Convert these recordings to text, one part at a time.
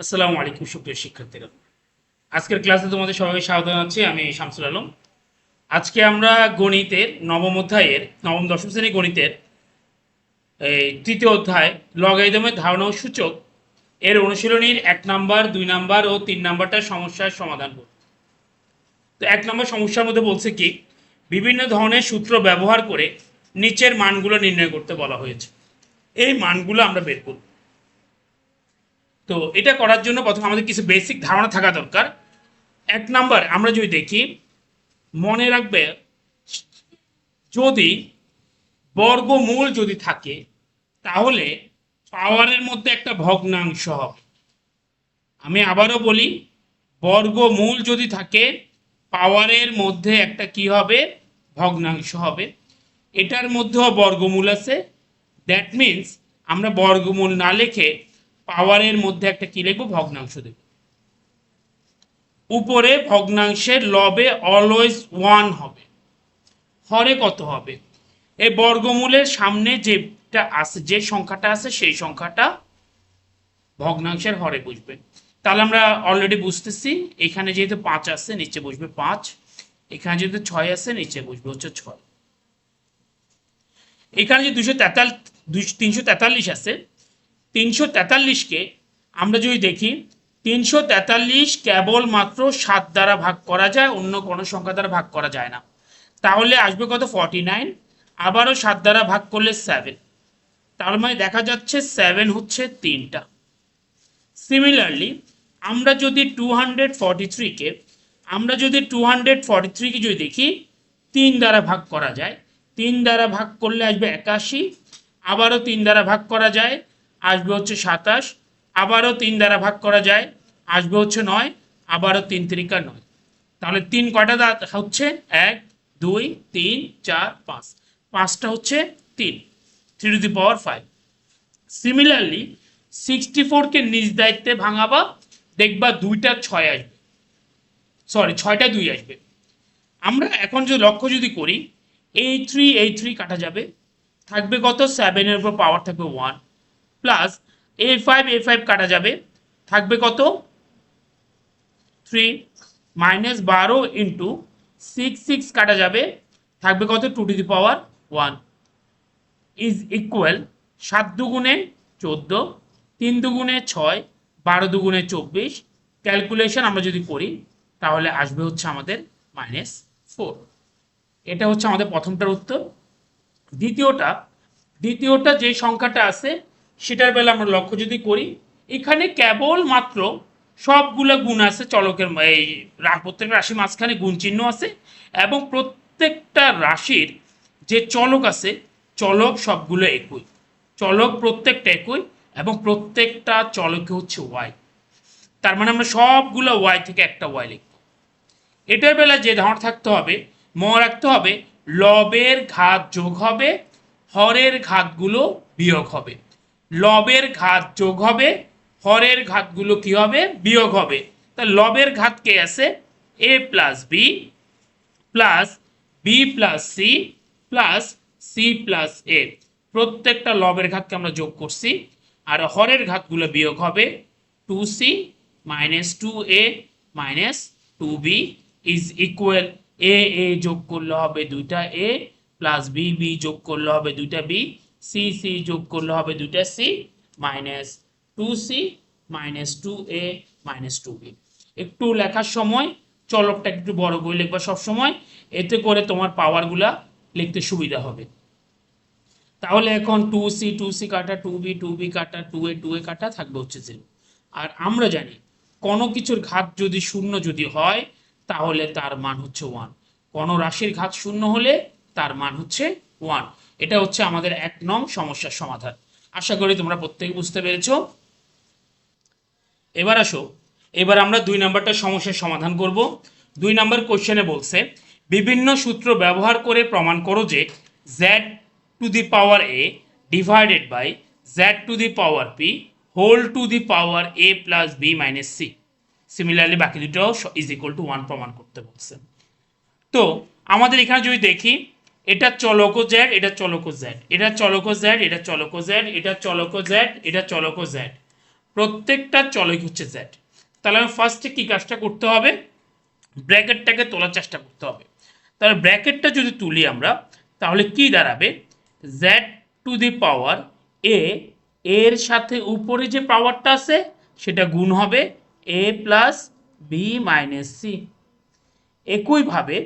আসসালামু আলাইকুম, সুপ্রিয় শিক্ষার্থীরা। আজকের ক্লাসে তোমাদের সবাইকে স্বাগত জানাচ্ছি, আমি শামসুল আলম। আজকে আমরা গণিতের নবম অধ্যায়ের, নবম দশম শ্রেণি গণিতের, এই তৃতীয় অধ্যায় লগারিদমের ধারণা ও সূচক এর অনুশীলনীর এক নাম্বার, দুই নাম্বার ও তিন নাম্বারটা সমস্যার সমাধান করব তো এক নম্বর সমস্যার মধ্যে বলছে কি, বিভিন্ন ধরনের সূত্র ব্যবহার করে নিচের মানগুলো নির্ণয় করতে বলা হয়েছে। এই মানগুলো আমরা বের করব। তো এটা করার জন্য প্রথমে আমাদের কিছু বেসিক ধারণা থাকা দরকার। এক নাম্বার আমরা যদি দেখি, মনে রাখবে, যদি বর্গমূল যদি থাকে, তাহলে পাওয়ারের মধ্যে একটা ভগ্নাংশ হবে। আমি আবারও বলি, বর্গমূল যদি থাকে, পাওয়ারের মধ্যে একটা কি হবে? ভগ্নাংশ হবে। এটার মধ্যেও বর্গমূল আছে। দ্যাট মিন্স আমরা বর্গমূল না লিখে পাওয়ারের মধ্যে একটা কি লিখব? ভগ্নাংশ দেব উপরে ভগ্নাংশের লবে অলওয়েজ ওয়ান হবে। হরে কত হবে? এই বর্গমূলের সামনে যেটা আছে, যে সংখ্যাটা আছে, সেই সংখ্যাটা ভগ্নাংশের হরে বুঝবে তাহলে আমরা অলরেডি বুঝতেছি, এখানে যেহেতু পাঁচ আছে, নিচে বসবে পাঁচ। এখানে যেহেতু ছয় আছে, নিচে বসবে হচ্ছে ছয়। এখানে যে দুশো তেতাল তিনশো তেতাল্লিশ আছে তিনশো তেতাল্লিশকে আমরা যদি দেখি, তিনশো তেতাল্লিশ কেবলমাত্র সাত দ্বারা ভাগ করা যায়, অন্য কোনো সংখ্যা দ্বারা ভাগ করা যায় না। তাহলে আসবে কত? Forty nine. আবারও সাত দ্বারা ভাগ করলে সেভেন। তার মানে দেখা যাচ্ছে সেভেন হচ্ছে তিনটা। সিমিলারলি আমরা যদি টু হান্ড্রেড ফর্টি থ্রিকে, আমরা যদি টু হান্ড্রেড ফর্টি থ্রিকে যদি দেখি, তিন দ্বারা ভাগ করা যায়। তিন দ্বারা ভাগ করলে আসবে একাশি। আবারও তিন দ্বারা ভাগ করা যায়। আসবে হচ্ছে সাতাশ, আবারও তিন দ্বারা ভাগ করা যায়, আসবে হচ্ছে নয়, আবারও তিন তিরিকা নয়। তাহলে তিন কয়টা দাঁত হচ্ছে? এক, দুই, তিন, চার, পাঁচ। পাঁচটা হচ্ছে তিন three to the power five similarly sixty ফোরকে নিজ দায়িত্বে ভাঙাবা, দেখবা দুইটা ছয় আসবে। সরি ছয়টা দুই আসবে। আমরা এখন যদি লক্ষ্য যদি করি এই থ্রি এই থ্রি কাটা যাবে। থাকবে কত? সেভেনের উপর পাওয়ার থাকবে one plus A five A five কাটা যাবে। থাকবে কত? থ্রি মাইনাস বারো ইন্টু সিক্স সিক্স কাটা যাবে। থাকবে কত? Two to the power one is equal সাত দুগুণে চোদ্দ, তিন দুগুণে ছয়, বারো দুগুণে চব্বিশ। ক্যালকুলেশন আমরা যদি করি, তাহলে আসবে হচ্ছে আমাদের মাইনাস ফোর এটা হচ্ছে আমাদের প্রথমটার উত্তর। দ্বিতীয়টা দ্বিতীয়টা যে সংখ্যাটা আছে সেটার বেলা আমরা লক্ষ্য যদি করি, এখানে কেবল মাত্র সবগুলো গুণ আছে চলকের এই প্রত্যেকটা রাশির মাঝখানে গুণ চিহ্ন আছে এবং প্রত্যেকটা রাশির যে চলক আছে, চলক সবগুলো একই। চলক প্রত্যেকটা একই এবং প্রত্যেকটা চলকে হচ্ছে ওয়াই তার মানে আমরা সবগুলো ওয়াই থেকে একটা ওয়াই লিখব। এটার বেলা যে ধারণা থাকতে হবে, মনে রাখতে হবে, লবের ঘাত যোগ হবে, হরের ঘাতগুলো বিয়োগ হবে। লবের ঘাত যোগ হবে, হরের ঘাতগুলো কি হবে? বিয়োগ হবে। তা লবের ঘাত কে আছে? A plus B plus B plus C plus C plus A প্রত্যেকটা লবের ঘাতকে আমরা যোগ করছি, আর হরের ঘাতগুলো বিয়োগ হবে two C minus two A minus two B is equal A এ যোগ করলে হবে দুইটা এ প্লাস বি বি যোগ করলে হবে দুইটা বি সি সি যোগ করলে হবে দুইটা C minus two C minus two A minus two B একটু লেখার সময়, চলকটা একটু বড় করে লিখবা সবসময়, এতে করে তোমার পাওয়ারগুলা লিখতে সুবিধা হবে। তাহলে এখন টু সি টু সি কাটা টু বি টু বি কাটা টু এ টু এ কাটা থাকবে হচ্ছে জিরো আর আমরা জানি, কোনো কিছুর ঘাত যদি শূন্য যদি হয়, তাহলে তার মান হচ্ছে ওয়ান কোনো রাশির ঘাত শূন্য হলে তার মান হচ্ছে ওয়ান এটা হচ্ছে আমাদের এক নং সমস্যার সমাধান। আশা করি তোমরা প্রত্যেকে বুঝতে পেরেছ। এবার আসো। এবার আমরা দুই নাম্বারটা সমস্যার সমাধান করব। দুই নাম্বার কোশ্চেনে বলছে, বিভিন্ন সূত্র ব্যবহার করে প্রমাণ করো যে Z to the power A divided by Z to the power P whole to the power A plus B minus C similarly বাকি দুটো ইজ ইকুয়াল টু ওয়ান প্রমাণ করতে বলছে। তো, আমাদের এখানে যদি দেখি এটা চলক জ্যাড এটা চলক জ্যাড এটা চলক জ্যাড এটা চলক জ্যাড এটা চলক জ্যাড এটা চলক জ্যাড প্রত্যেকটা চলক হচ্ছে জ্যাড তাহলে আমি ফার্স্টে কি কাজটা করতে হবে? ব্র্যাকেটটাকে তোলার চেষ্টা করতে হবে। তাহলে ব্র্যাকেটটা যদি তুলি আমরা, তাহলে কি দাঁড়াবে? জ্যাড টু দি পাওয়ার এ এর সাথে উপরে যে পাওয়ারটা আছে, সেটা গুণ হবে A plus B minus C একইভাবে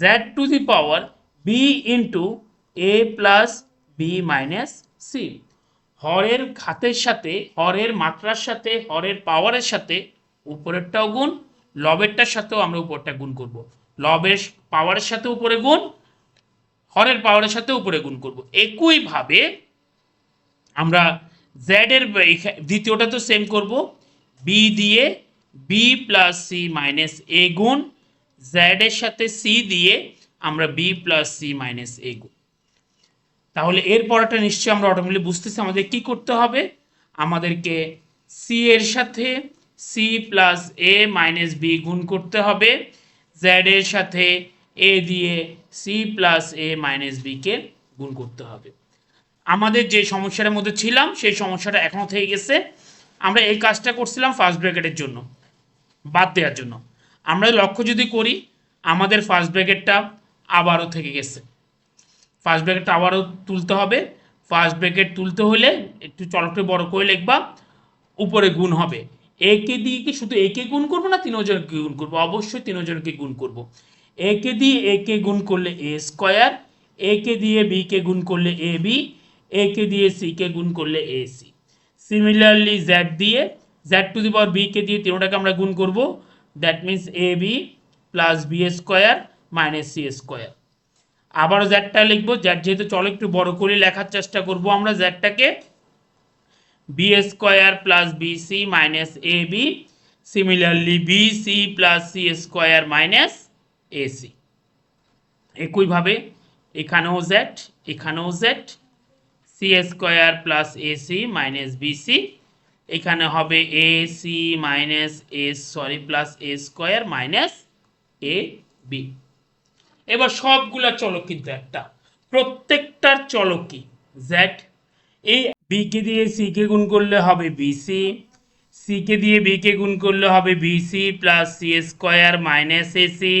Z to the power B into A plus B minus C হরের ঘাতের সাথে, হরের মাত্রার সাথে, হরের পাওয়ারের সাথে উপরেরটাও গুণ, লবেরটার সাথেও আমরা উপরটা গুণ করব। লবের পাওয়ারের সাথে উপরে গুণ, হরের পাওয়ারের সাথে উপরে গুণ করব। একইভাবে আমরা জেড এর দ্বিতীয়টা তো সেম করব। বি দিয়ে B plus C minus A গুণ জেড এর সাথে সি দিয়ে আমরা B plus C minus A তাহলে এর পরেটা নিশ্চয়ই আমরা অটোমেটিক বুঝতেছি আমাদের কি করতে হবে? আমাদেরকে সি এর সাথে C plus A minus B গুণ করতে হবে। জেড এর সাথে এ দিয়ে সি প্লাস এ মাইনাস বিকে গুণ করতে হবে। আমাদের যে সমস্যার মধ্যে ছিলাম, সেই সমস্যাটা এখনও থেকে গেছে। আমরা এই কাজটা করছিলাম ফার্স্ট ব্র্যাকেটের জন্য, বাদ দেওয়ার জন্য। আমরা লক্ষ্য যদি করি, আমাদের ফার্স্ট ব্র্যাকেটটা আবারও থেকে গেছে। ফার্স্ট ব্র্যাকেটটা আবারও তুলতে হবে। ফার্স্ট ব্র্যাকেট তুলতে হলে একটু চলকটা বড় করে লিখবা, উপরে গুণ হবে। একে দিয়ে কি শুধু একে গুণ করব না তিন জনকে গুণ করব? অবশ্যই তিন জনকে গুণ করব। একে দিয়ে একে গুণ করলে এ স্কোয়ার, একে দিয়ে বিকে গুণ করলে এ বি, একে দিয়ে সিকে গুণ করলে এ সি। সিমিলারলি জ্যাড দিয়ে জ্যাড টু দি পাওয়ার বিকে দিয়ে তিনটাকে আমরা গুণ করব। That means A B plus B square minus C square আবারও জ্যাডটা লিখব জ্যাড যেহেতু চলো একটু বড় করে লেখার চেষ্টা করব আমরা জ্যাডটাকে B square plus BC minus A B similarly BC plus C square minus AC একইভাবে এখানেও জেড এখানেও Z C square plus AC minus BC এখানে হবে A C minus S sorry plus A square minus A B এবার সবগুলা চলক কিন্তু একটা। প্রত্যেকটার চলক কি? জেড এই বিকে দিয়ে সিকে গুণ করলে হবে বিসি সিকে দিয়ে বিকে গুণ করলে হবে BC plus C square minus AC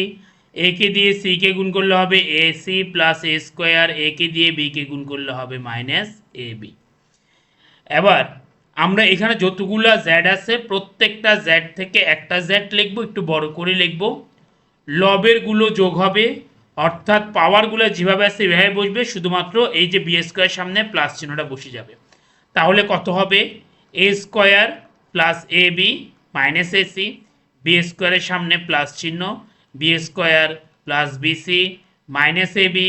একে দিয়ে সিকে গুণ করলে হবে এসি প্লাস এ স্কোয়ার একে দিয়ে বিকে গুণ করলে হবে মাইনাস এ বি এবার আমরা এখানে যতগুলো জ্যাড আছে, প্রত্যেকটা জ্যাড থেকে একটা জ্যাড লিখব, একটু বড় করে লিখব। লবেরগুলো যোগ হবে অর্থাৎ পাওয়ারগুলো যেভাবে আছে এভাবে বসবে। শুধুমাত্র এই যে বি স্কোয়ার সামনে প্লাস চিহ্নটা বসে যাবে। তাহলে কত হবে? A square plus A B minus AC B স্কোয়ারের সামনে প্লাস চিহ্ন B square plus BC minus A B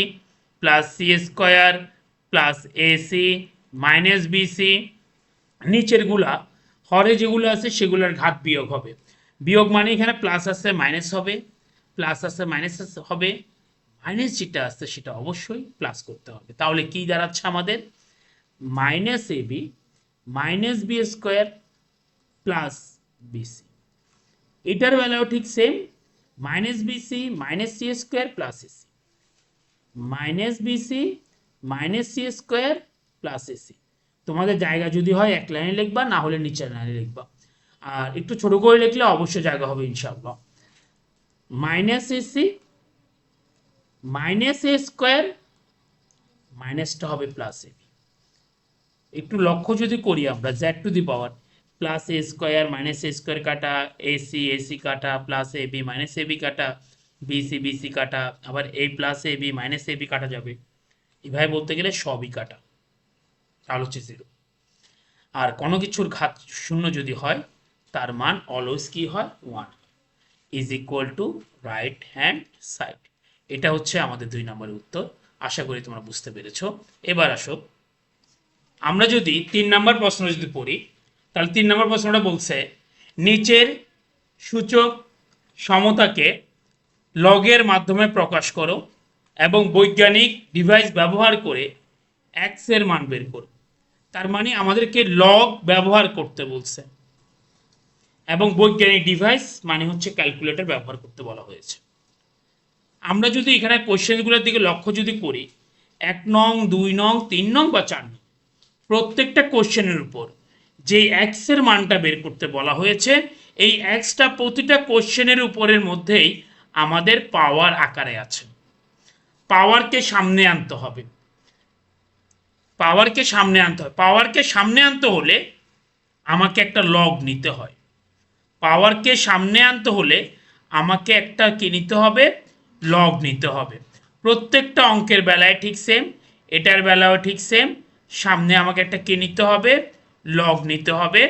plus C square plus AC minus BC নিচেরগুলা হরে যেগুলো আছে, সেগুলোর ঘাত বিয়োগ হবে। বিয়োগ মানে এখানে প্লাস আছে মাইনাস হবে। প্লাস আছে মাইনাস হবে। মাইনাস যেটা আসছে সেটা অবশ্যই প্লাস করতে হবে। তাহলে কি দাঁড়াচ্ছে আমাদের? Minus A B minus B square plus BC এটার বেলাও ঠিক same minus BC minus C square plus AC minus BC minus C square plus AC তোমাদের জায়গা যদি হয় এক লাইনে লিখবা, না হলে নিচের লাইনে লিখবা। আর একটু ছোট করে লিখলে অবশ্যই জায়গা হবে ইনশাআল্লাহ। Minus AC minus A square, মাইনাসটা হবে প্লাস এ একটু লক্ষ্য যদি করি আমরা Z to the power plus A square minus A square কাটা এসি এসি কাটা plus A B minus A B কাটা বিসি বিসি কাটা, আবার A plus A B minus A B কাটা যাবে। এভাবে বলতে গেলে সবই কাটা। তাহলে হচ্ছে জিরো আর কোনো কিছুর ঘাত শূন্য যদি হয়, তার মান অলওয়েজ কি হয়? One is equal to right hand side এটা হচ্ছে আমাদের দুই নম্বরের উত্তর। আশা করি তোমরা বুঝতে পেরেছ। এবার আসো। আমরা যদি তিন নম্বর প্রশ্ন যদি পড়ি, তাহলে তিন নম্বর প্রশ্নটা বলছে, নিচের সূচক সমতাকে লগের মাধ্যমে প্রকাশ করো এবং বৈজ্ঞানিক ডিভাইস ব্যবহার করে এর মান বের করো। তার মানে আমাদেরকে লগ ব্যবহার করতে বলছে। এবং বৈজ্ঞানিক ডিভাইস মানে হচ্ছে ক্যালকুলেটর ব্যবহার করতে বলা হয়েছে। আমরা যদি এখানে কোশ্চেনগুলোর দিকে লক্ষ্য যদি করি, এক নং, দুই নং, তিন নং বা চার নং, প্রত্যেকটা কোশ্চেনের উপর যে এক্সের মানটা বের করতে বলা হয়েছে, এই এক্সটা প্রতিটা কোশ্চেনের উপরের মধ্যেই আমাদের পাওয়ার আকারে আছে। পাওয়ারকে সামনে আনতে হবে। পাওয়ারকে সামনে আনতে হয় পাওয়ারকে সামনে আনতে হলে আমাকে একটা লগ নিতে হয়। পাওয়ারকে সামনে আনতে হলে আমাকে একটা কি নিতে হবে? লগ নিতে হবে। প্রত্যেকটা অঙ্কের বেলায় ঠিক সেম এটার বেলাও ঠিক সেম সামনে আমাকে একটা কি নিতে হবে লগ নিতে হবে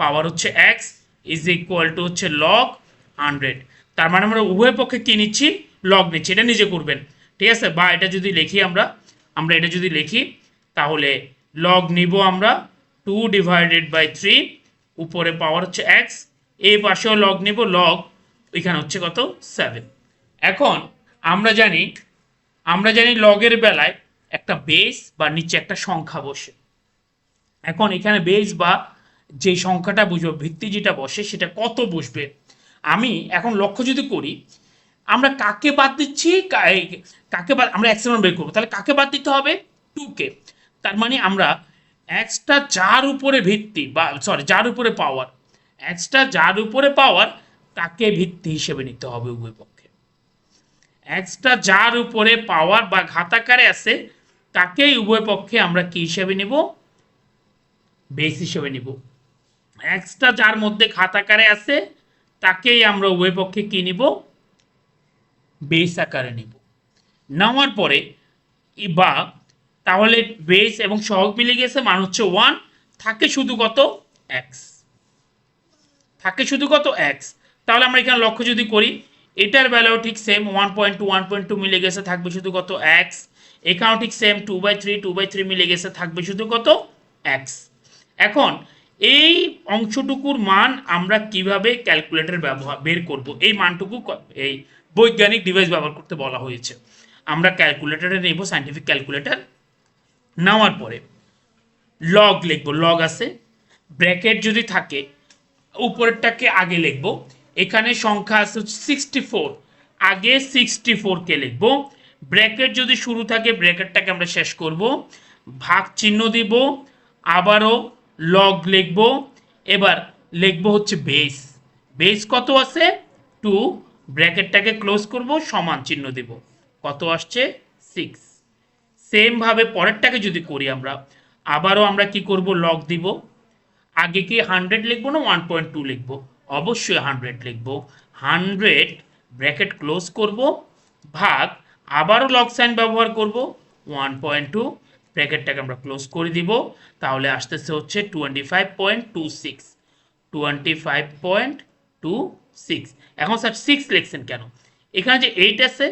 পাওয়ার হচ্ছে এক্স ইজ ইকুয়াল টু হচ্ছে লগ হান্ড্রেড তার মানে আমরা উভয় পক্ষে কি নিচ্ছি লগ নিচ্ছি, এটা নিজে করবেন। ঠিক আছে? বা এটা যদি লিখি আমরা আমরা এটা যদি লিখি, তাহলে লগ নিব আমরা টু ডিভাইডেড বাই থ্রি উপরে পাওয়ার হচ্ছে এক্স এই পাশেও লগ নিব লগ এখানে হচ্ছে কত? সেভেন এখন আমরা জানি আমরা জানি লগের বেলায় একটা বেস বা নিচে একটা সংখ্যা বসে। এখন এখানে বেস বা যে সংখ্যাটা বুঝব, ভিত্তি যেটা বসে, সেটা কত বসবে? আমি এখন লক্ষ্য যদি করি, আমরা কাকে বাদ দিচ্ছি? কাকে বাদ আমরা এক্স বের করব। তাহলে কাকে বাদ দিতে হবে? টুকে তার মানে আমরা এক্সটা যার উপরে ভিত্তি বা সরি যার উপরে পাওয়ার এক্সটা যার উপরে পাওয়ার তাকে ভিত্তি হিসেবে নিতে হবে উভয় পক্ষে। এক্সটা যার উপরে পাওয়ার বা ঘাতাকারে আছে, তাকেই উভয় পক্ষে আমরা কি হিসেবে নিব? বেস হিসেবে নিব। এক্সটা যার মধ্যে ঘাতাকারে আছে, তাকেই আমরা উভয় পক্ষে কি নিব? বেস আকারে নিব। নেওয়ার পরে, বা তাহলে বেস এবং সহগ মিলে গেছে, মান হচ্ছে ওয়ান থাকে শুধু কত? এক্স থাকে শুধু কত? এক্স তাহলে আমরা এখানে লক্ষ্য যদি করি এটার বেলাও ঠিক same one point two one point two মিলে গেছে থাকবে শুধু কত এক্স এখানেও ঠিক same two by three two by three মিলে গেছে থাকবে শুধু কত এক্স এখন এই অংশটুকুর মান আমরা কীভাবে ক্যালকুলেটর ব্যবহার, বের করব? এই মানটুকু এই বৈজ্ঞানিক ডিভাইস ব্যবহার করতে বলা হয়েছে। আমরা ক্যালকুলেটরে নেব সাইন্টিফিক ক্যালকুলেটর নেওয়ার পরে লগ লিখব লগ আছে। ব্র্যাকেট যদি থাকে, উপরেরটাকে আগে লিখব। এখানে সংখ্যা আছে সিক্সটি ফোর আগে সিক্সটি ফোরকে লিখব। ব্র্যাকেট যদি শুরু থাকে, ব্র্যাকেটটাকে আমরা শেষ করব। ভাগ চিহ্ন দিব, আবারও লগ লিখব। এবার লিখব হচ্ছে বেস বেস কত আছে? টু ব্র্যাকেটটাকে ক্লোজ করব, সমান চিহ্ন দিব। কত আসছে? সিক্স সেমভাবে পরেরটাকে যদি করি আমরা, আবারও আমরা কি করব? লগ দিব। আগে কি হান্ড্রেড লিখব না ওয়ান পয়েন্ট টু লিখব? অবশ্যই হান্ড্রেড লিখব। হান্ড্রেড ব্র্যাকেট ক্লোজ করব, ভাগ, আবারও লগ সাইন ব্যবহার করব ওয়ান পয়েন্ট টু ব্র্যাকেটটাকে আমরা ক্লোজ করে দিব, তাহলে আসতেছে হচ্ছে twenty five point two six twenty five point two six এখন স্যার সিক্স লিখছেন কেন? এখানে যে এইট আছে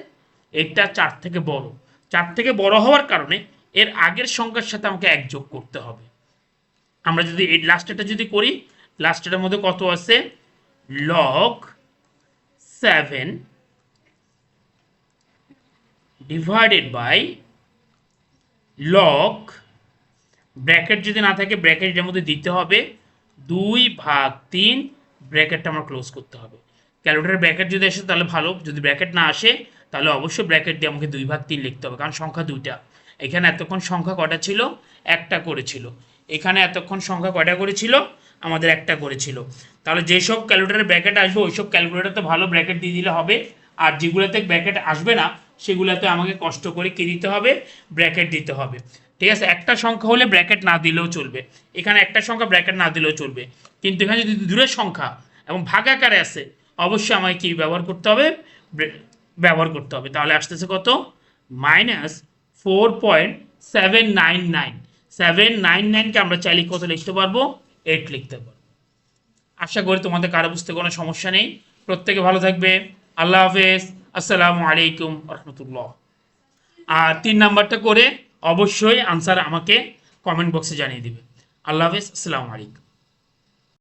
এইটটা চার থেকে বড়। চার থেকে বড় হওয়ার কারণে এর আগের সংখ্যার সাথে আমাকে এক যোগ করতে হবে। আমরা যদি এই লাস্টেটা যদি করি লাস্টেটার মধ্যে কত আছে? Log seven divided by log bracket যদি না থাকে ব্র্যাকেটের মধ্যে দিতে হবে দুই ভাগ তিন ব্র্যাকেটটা আমার ক্লোজ করতে হবে। ক্যালকুলেটার ব্র্যাকেট যদি আসে তাহলে ভালো, যদি ব্র্যাকেট না আসে তাহলে অবশ্যই ব্র্যাকেট দিয়ে আমাকে দুই ভাগ তিন লিখতে হবে, কারণ সংখ্যা দুইটা। এখানে এতক্ষণ সংখ্যা কটা ছিল? একটা করেছিল। এখানে এতক্ষণ সংখ্যা কয়টা করেছিল? আমাদের একটা করেছিল। তাহলে যেসব ক্যালকুলেটারে ব্র্যাকেট আসবে ওই ওইসব ক্যালকুলেটারতে ভালো ব্র্যাকেট দিয়ে দিলে হবে। আর যেগুলোতে ব্র্যাকেট আসবে না, সেগুলোতে আমাকে কষ্ট করে কী দিতে হবে? ব্র্যাকেট দিতে হবে। ঠিক আছে? একটা সংখ্যা হলে ব্র্যাকেট না দিলেও চলবে। এখানে একটা সংখ্যা ব্র্যাকেট না দিলেও চলবে। কিন্তু এখানে যদি দূরের সংখ্যা এবং ভাগ আকারে আছে, অবশ্যই আমাকে কী ব্যবহার করতে হবে? ব্যবহার করতে হবে। তাহলে আসতেছে কত? Minus four point seven nine nine seven nine নাইনকে আমরা চাইলে কত লিখতে পারব? এইট লিখতে পারব আশা করি তোমাদের কারও বুঝতে কোনো সমস্যা নেই। প্রত্যেকে ভালো থাকবে। আল্লাহ হাফেজ। আসসালামু আলাইকুম রহমতুল্লাহ। আর তিন নাম্বারটা করে অবশ্যই আনসার আমাকে কমেন্ট বক্সে জানিয়ে দিবে। আল্লাহ হাফেজ। আসসালামু আলাইকুম।